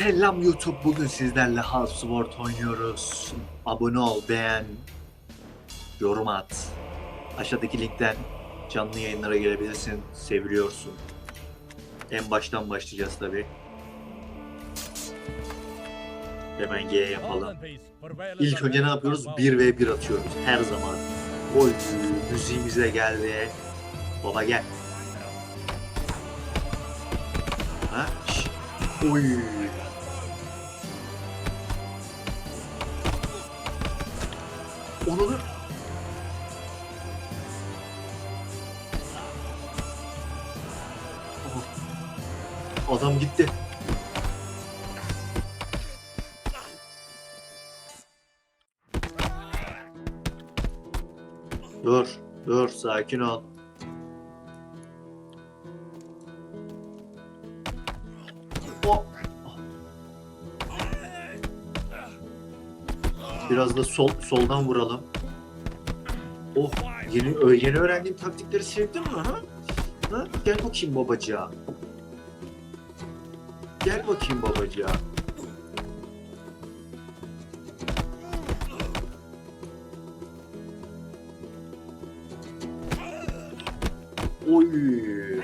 Selam YouTube. Bugün sizlerle House Sword oynuyoruz. Abone ol, beğen, yorum at. Aşağıdaki linkten canlı yayınlara gelebilirsin. Seviliyorsun. En baştan başlayacağız tabi. Hemen G yapalım. İlk önce ne yapıyoruz? 1 v 1 atıyoruz. Her zaman. Oy müziğimize gel ve baba gel. Ha? Oy. Onu da... Aha. Adam gitti. Dur, dur, sakin ol. Biraz da sol soldan vuralım. Oh, yeni yeni öğrendiğim taktikleri sevdin mi ha? Ha? Gel bakayım babacığa. Gel bakayım babacığa. Oy.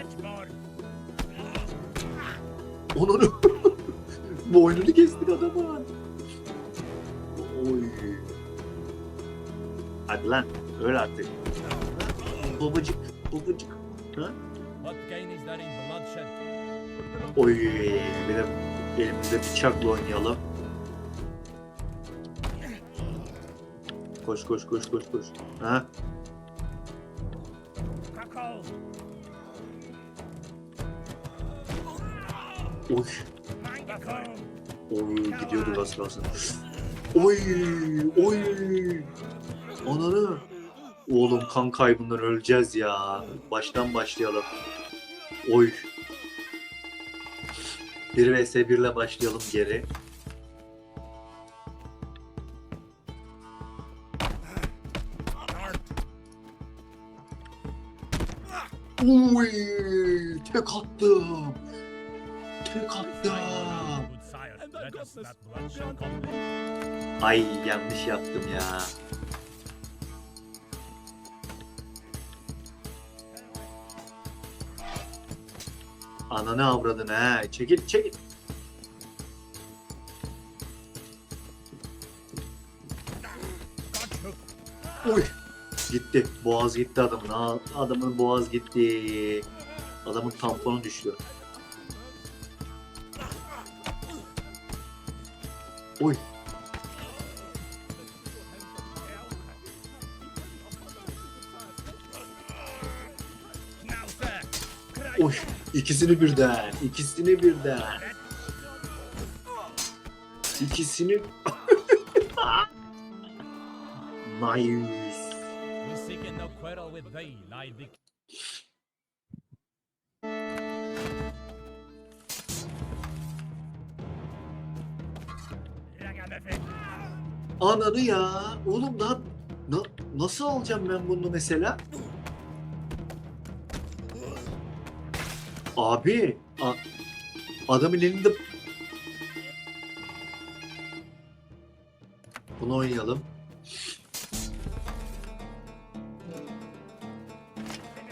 Onun boynunu kestik adamın. Oy. Hadi lan öl artık. Babacık, babacık. Ha? What gain is there in bloodshed? Oy. Bir de elimizde bıçakla oynayalım. Koş koş koş koş koş. Ha? Oy. Oy gidiyorduk az kalsın. Oy oy. Ananı. Oğlum kan kaybından öleceğiz ya. Baştan başlayalım. Oy. 1 vs 1 ile başlayalım geri. Oy, tek attım. Tek attım. Ay yanlış yaptım ya. Ananı avradın ha. Çekil çekil. Uy. Gitti. Boğaz gitti adamın. Adamın boğaz gitti. Adamın tamponu düştü. Oy, ikisini birden, ikisini birden. İkisini... nice. Ananı ya. Oğlum lan na, nasıl alacağım ben bunu mesela? Abi, a, adamın elinde Bunu oynayalım.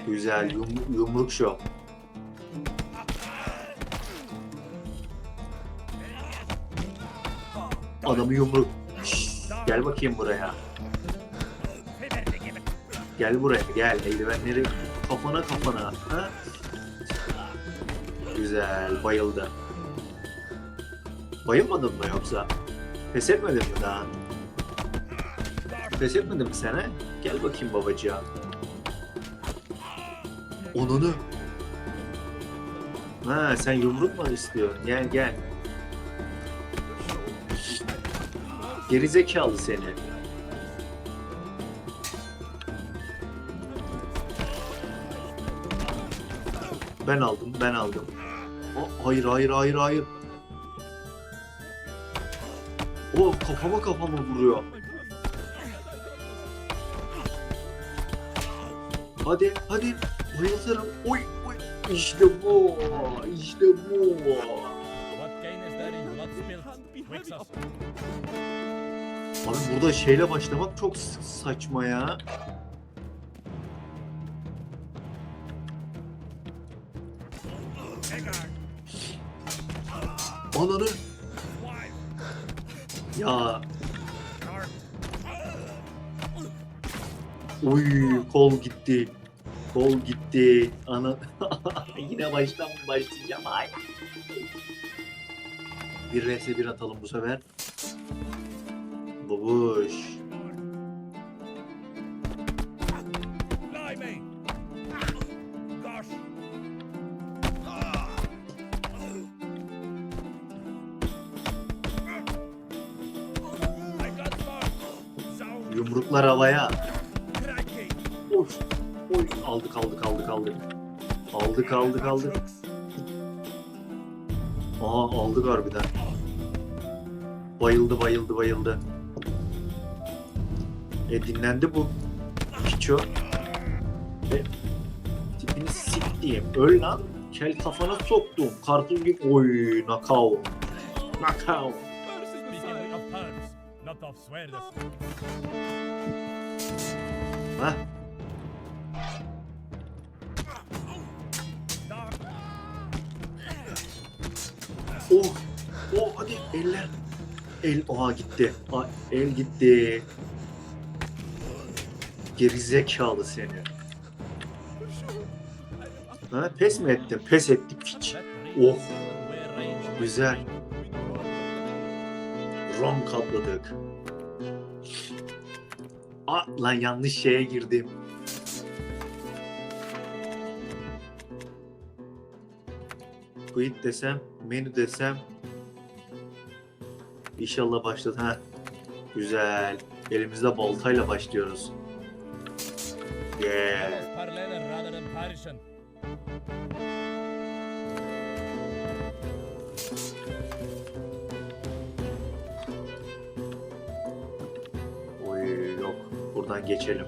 Güzel yum- yumruk şov. Adamı yumruk. Şşş, gel bakayım buraya. Gel buraya gel. Eldivenleri kafana kafana. Ha? Güzel bayıldı. Bayılmadın mı yoksa? Pes etmedin mi daha? Pes etmedin mi sen? Gel bakayım babacığım. Onunu. Ha sen yumruk mu istiyorsun? Gel gel. Gerizekalı seni. Ben aldım, ben aldım. Hayır, hayır, hayır, hayır. O kafama kafama vuruyor. Hadi, hadi. Bayılırım. Oy, oy. İşte bu. İşte bu. Abi burada şeyle başlamak çok saçma ya. Ananı. Ya uy kol gitti. Kol gitti. Ana yine baştan başlayacağım? Ay. Bir vs bir atalım bu sefer. Babuş. Yumruklar havaya. Oy. Oy. Aldık aldık aldık aldık. Aldık aldık aldık. Aha aldık harbiden. Bayıldı bayıldı bayıldı. E dinlendi bu. Piço. E, tipini siktiğim. Öl lan. Kel kafana soktum. Karpuz gibi. Oy nakao. Nakao. Dark. Oh. Oh hadi eller. El oha gitti. Aa, el gitti. Gerizekalı seni. Ha, pes mi ettin? Pes etti piç. Oh. Güzel. Rom katladık. Aa, lan yanlış şeye girdim. Quit desem, menü desem. İnşallah başladı. Ha. Güzel. Elimizde baltayla başlıyoruz. Yeah. Buradan geçelim.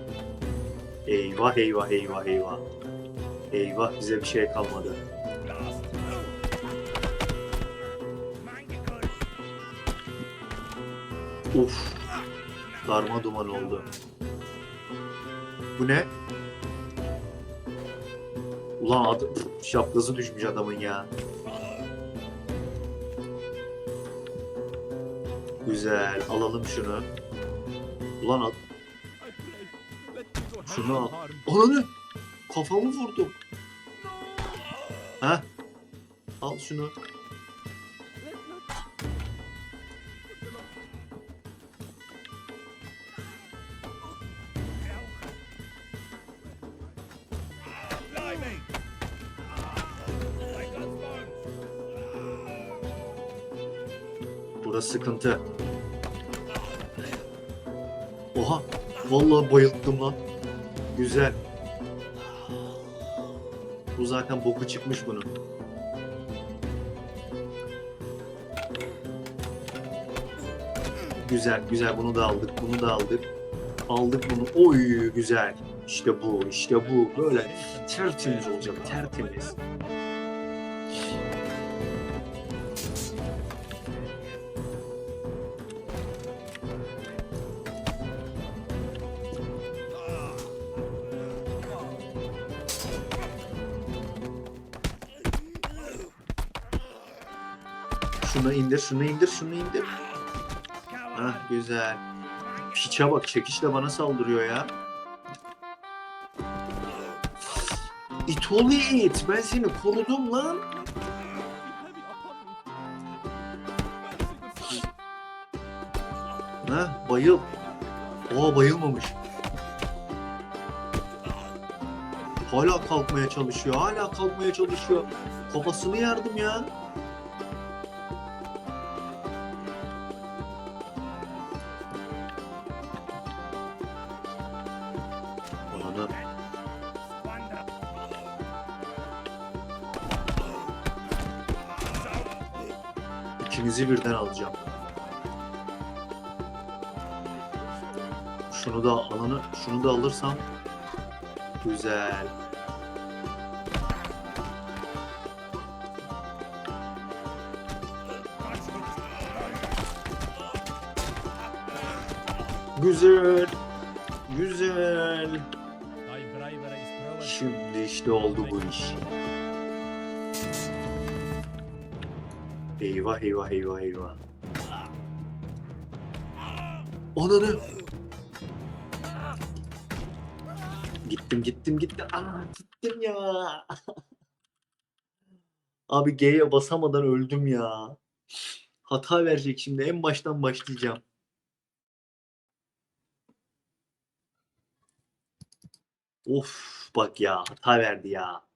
Eyvah eyvah eyvah eyvah. Eyvah bize bir şey kalmadı. Uf. Darma duman oldu. Bu ne? Ulan adı, şapkası düşmüş adamın ya. Güzel. Alalım şunu. Ulan ad... Al. Ananı! Kafamı vurdum. Ha? Al şunu. Burası sıkıntı. Oha! Vallahi bayılttım lan. Güzel. Bu zaten boku çıkmış bunun. Güzel, güzel. Bunu da aldık, bunu da aldık. Aldık bunu. Oy güzel. İşte bu, işte bu. Böyle tertemiz olacak, tertemiz. Şunu indir, şunu indir, şunu indir. Hah güzel. Piçe bak çekişle bana saldırıyor ya. İt oğlu it. Ben seni korudum lan. Ha bayıl. Oha bayılmamış. Hala kalkmaya çalışıyor. Hala kalkmaya çalışıyor. Kafasını yardım ya. Squander. İkinizi birden alacağım. Şunu da alanı, şunu da alırsam güzel. Güzel. Güzel. İşte oldu bu iş. Eyvah eyvah eyvah eyvah. Ananı. Gittim gittim gittim. Aa, gittim ya. Abi G'ye basamadan öldüm ya. Hata verecek şimdi. En baştan başlayacağım. Of bak ya hata verdi ya.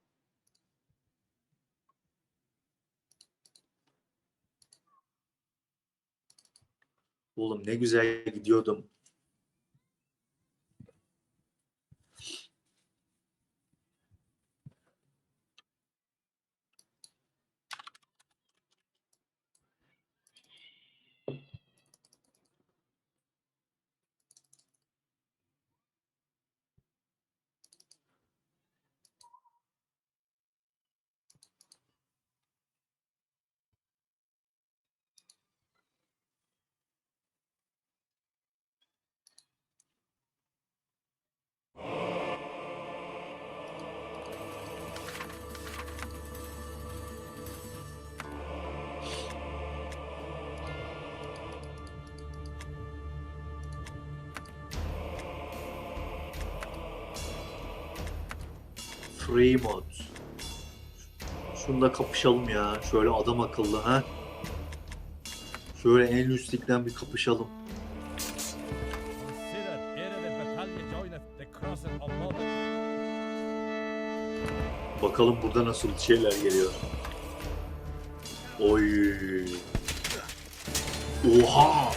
Oğlum ne güzel gidiyordum. Free mod. Şunda kapışalım ya. Şöyle adam akıllı ha. Şöyle en üstlikten bir kapışalım. Bakalım burada nasıl şeyler geliyor. Oy. Oha.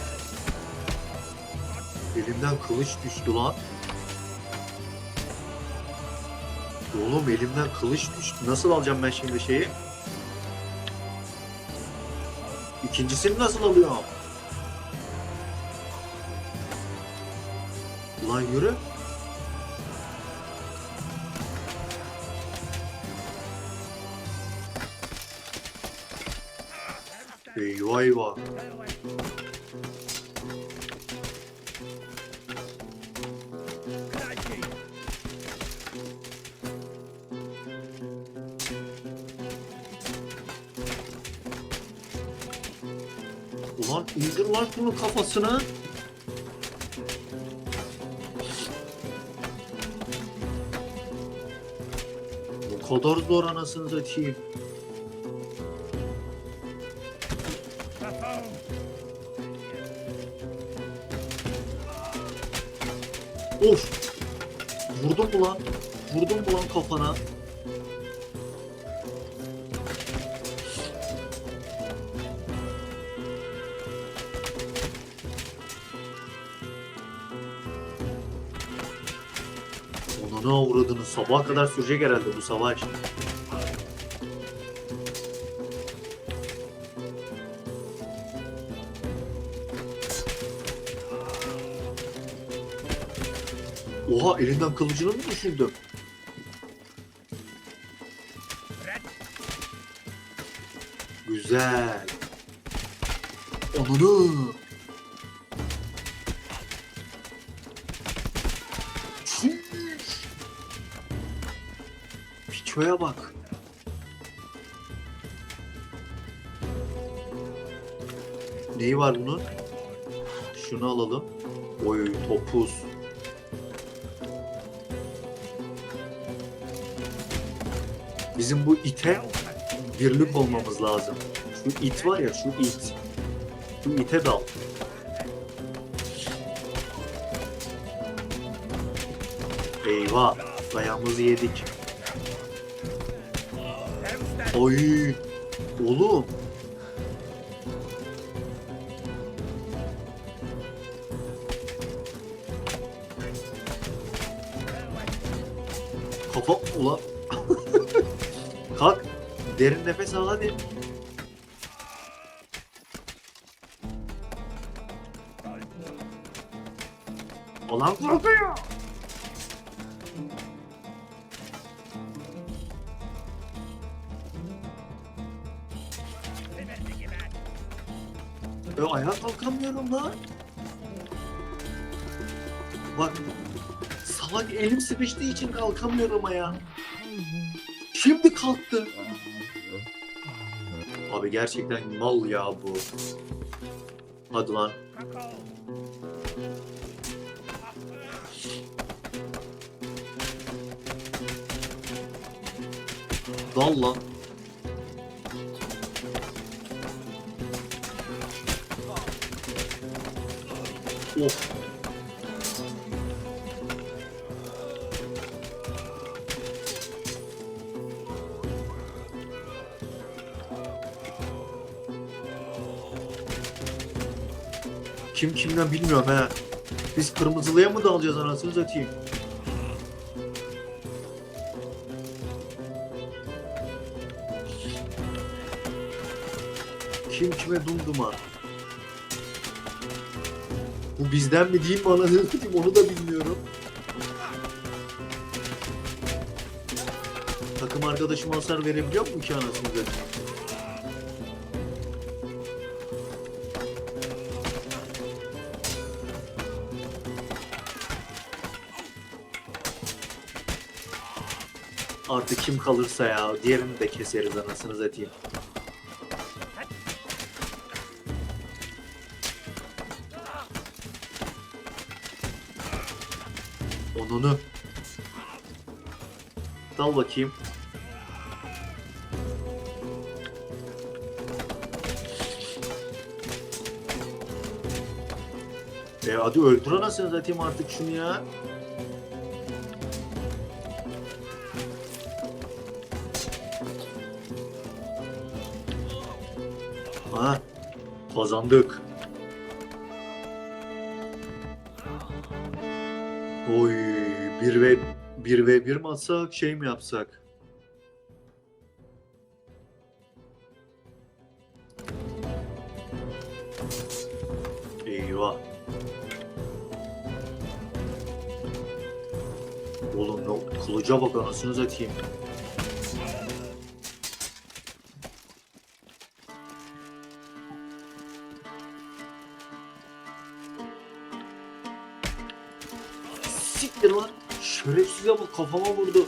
Elimden kılıç düştü lan. Oğlum elimden kılıç düştü. Nasıl alacağım ben şimdi şeyi? İkincisini nasıl alıyorum? Lan yürü. Eyvah eyvah. İndir lan şunun kafasını. Bu kadar zor anasını satayım. Of! Vurdum mu lan? Vurdum mu kafana? Avradını sabaha kadar sürecek herhalde bu savaş. Oha elinden kılıcını mı düşürdüm? Güzel. Ananı. Piçoya bak. Neyi var bunun? Şunu alalım. Oy topuz. Bizim bu ite birlik olmamız lazım. Şu it var ya şu it. Şu ite dal. Eyvah. Dayağımızı yedik. Oy. Oğlum. Kafa ula. Kalk. Derin nefes al hadi. Alan korkuyor. Lan. Bak. Salak elim sıkıştığı için kalkamıyorum ayağa. Şimdi kalktı. Abi gerçekten mal ya bu. Hadi lan. Dal. Of. Kim kimden bilmiyorum he. Biz kırmızılıya mı dalacağız anasını satayım? Kim kime dumduma? Bu bizden mi değil mi anasını satayım onu da bilmiyorum. Takım arkadaşım hasar verebiliyor mu ki anasını satayım? Artık kim kalırsa ya diğerini de keseriz anasını satayım. Onunu. Dal bakayım. E hadi öldür anasını satayım artık şunu ya. Ha, kazandık. 1 ve 1 ve 1 mi atsak, şey mi yapsak? Eyvah. Oğlum ne kılıca bak anasını satayım. Kafama vurdu.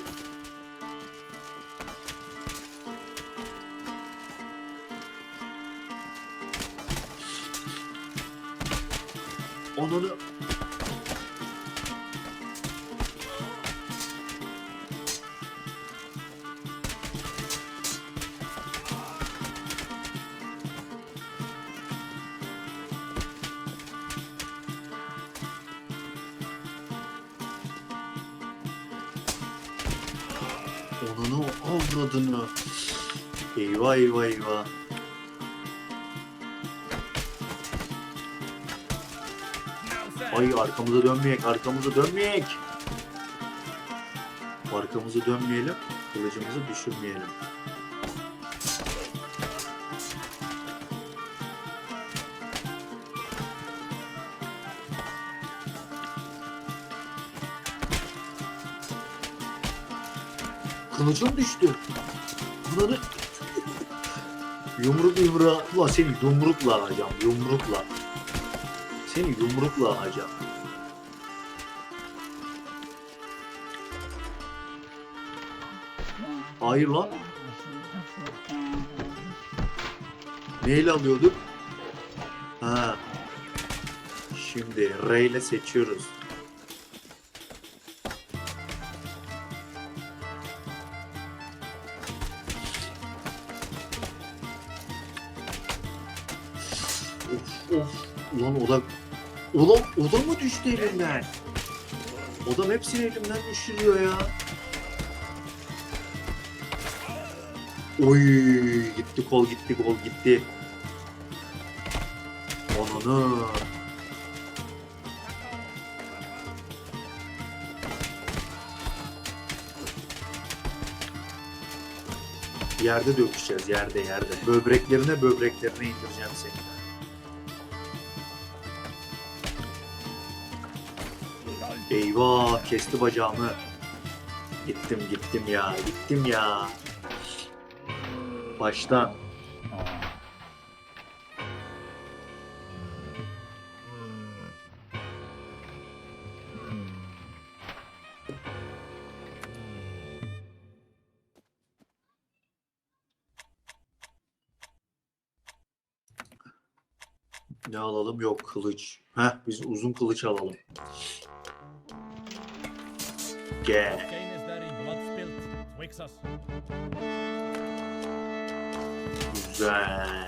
Onunu... avradını. Eyvah eyvah eyvah. Ay arkamıza dönmeyek, arkamıza dönmeyek. Arkamızı dönmeyelim, kılıcımızı düşürmeyelim. Kılıcım düştü. Bunları yumruk yumruğa, ulan seni yumrukla alacağım, yumrukla. Seni yumrukla alacağım. Hayır lan. Neyle alıyorduk? Ha. Şimdi R ile seçiyoruz. Ulan. Ulan o da mı düştü elimden? Adam hepsini elimden düşürüyor ya. Oy gitti kol gitti gol gitti. Ananı. Yerde dövüşeceğiz yerde yerde. Böbreklerine böbreklerine indireceğim seni. Eyvah kesti bacağımı. Gittim gittim ya gittim ya. Baştan. Ne alalım? Yok kılıç. Heh biz uzun kılıç alalım. Us. Güzel.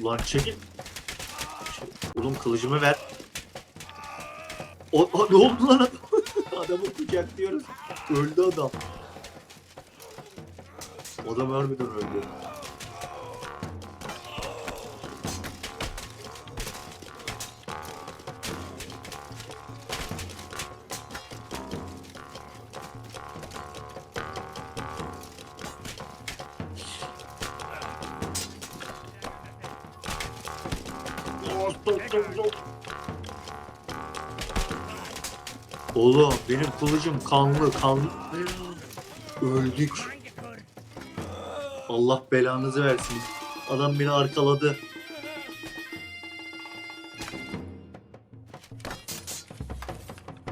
Ulan çekil. Oğlum kılıcımı ver. O, o- ne oldu lan adam? Adamı kucaklıyoruz. Öldü adam. Adam harbiden öldü. Oğlum benim kılıcım kanlı kanlı. Öldük. Allah belanızı versin. Adam beni arkaladı.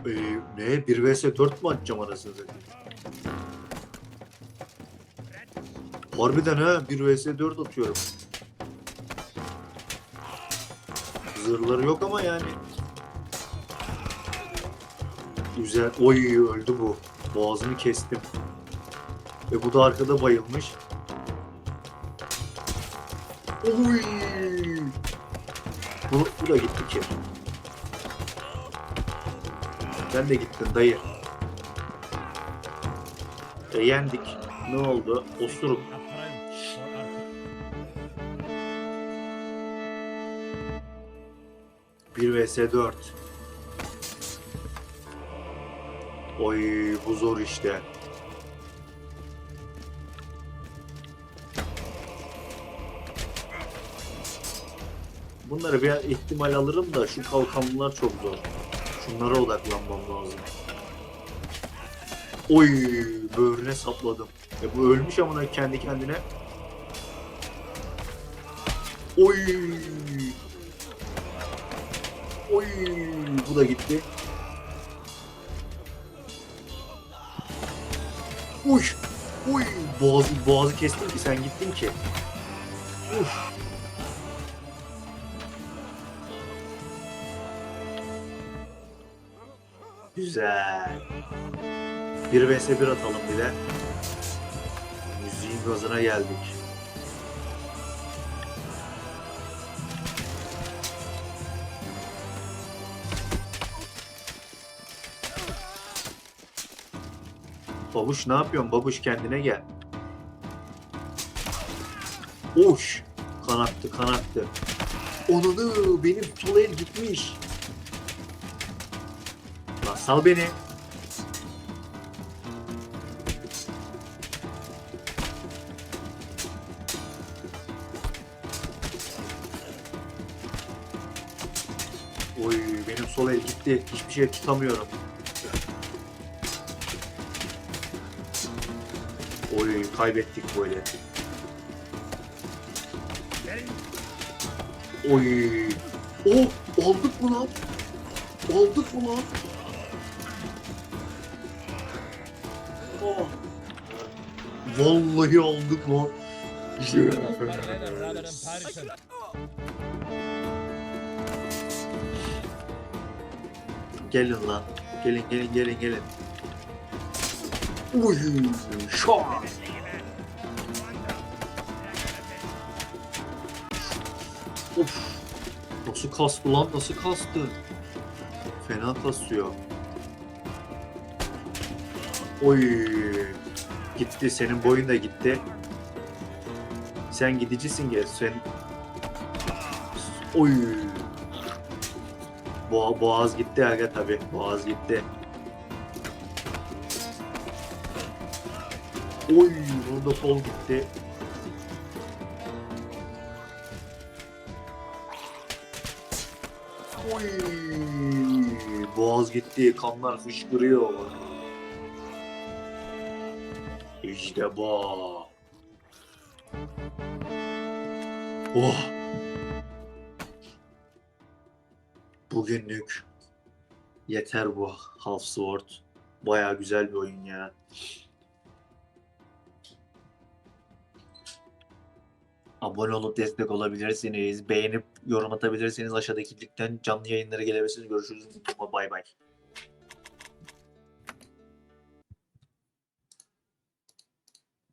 Ee, ne? 1 vs 4 mü atacağım anasını satayım? Harbiden ha 1 vs 4 atıyorum. Zırhları yok ama yani. Güzel. Oy öldü bu. Boğazını kestim. Ve bu da arkada bayılmış. Oy! Bu, bu da gitti ki. Sen de gittin dayı. E, yendik. Ne oldu? Osuruk. 1 vs 4. Oy bu zor işte. Bunları bir ihtimal alırım da şu kalkanlılar çok zor. Şunlara odaklanmam lazım. Oy böğrüne sapladım. E bu ölmüş amına kendi kendine. Oy. Oy bu da gitti. Uy. Uy boğazı, boğazı kestin ki sen gittin ki. Uf. Güzel. 1 vs 1 atalım bir de. Müziğin gazına geldik. Babuş ne yapıyorsun? Babuş kendine gel. Oş! Kanattı kanattı. Onunu benim sol el gitmiş. Lan sal beni. Oy benim sol el gitti. Hiçbir şey tutamıyorum. Kaybettik eli. Oy. Oh aldık mı lan? Aldık mı lan? Oh. Vallahi aldık lan. Gelin lan. Gelin gelin gelin gelin. Uy, şak. Nasıl kastı lan? Nasıl kastı? Fena kasıyor. Oy. Gitti. Senin boyun da gitti. Sen gidicisin gel. Sen... Oy. Boğa, boğaz gitti aga tabi. Boğaz gitti. Oy burada kol gitti. Gitti. Kanlar fışkırıyor. İşte bu. Oh. Bugünlük yeter bu Half Sword. Baya güzel bir oyun ya. Abone olup destek olabilirsiniz. Beğenip yorum atabilirsiniz. Aşağıdaki linkten canlı yayınlara gelebilirsiniz. Görüşürüz. Bay bay.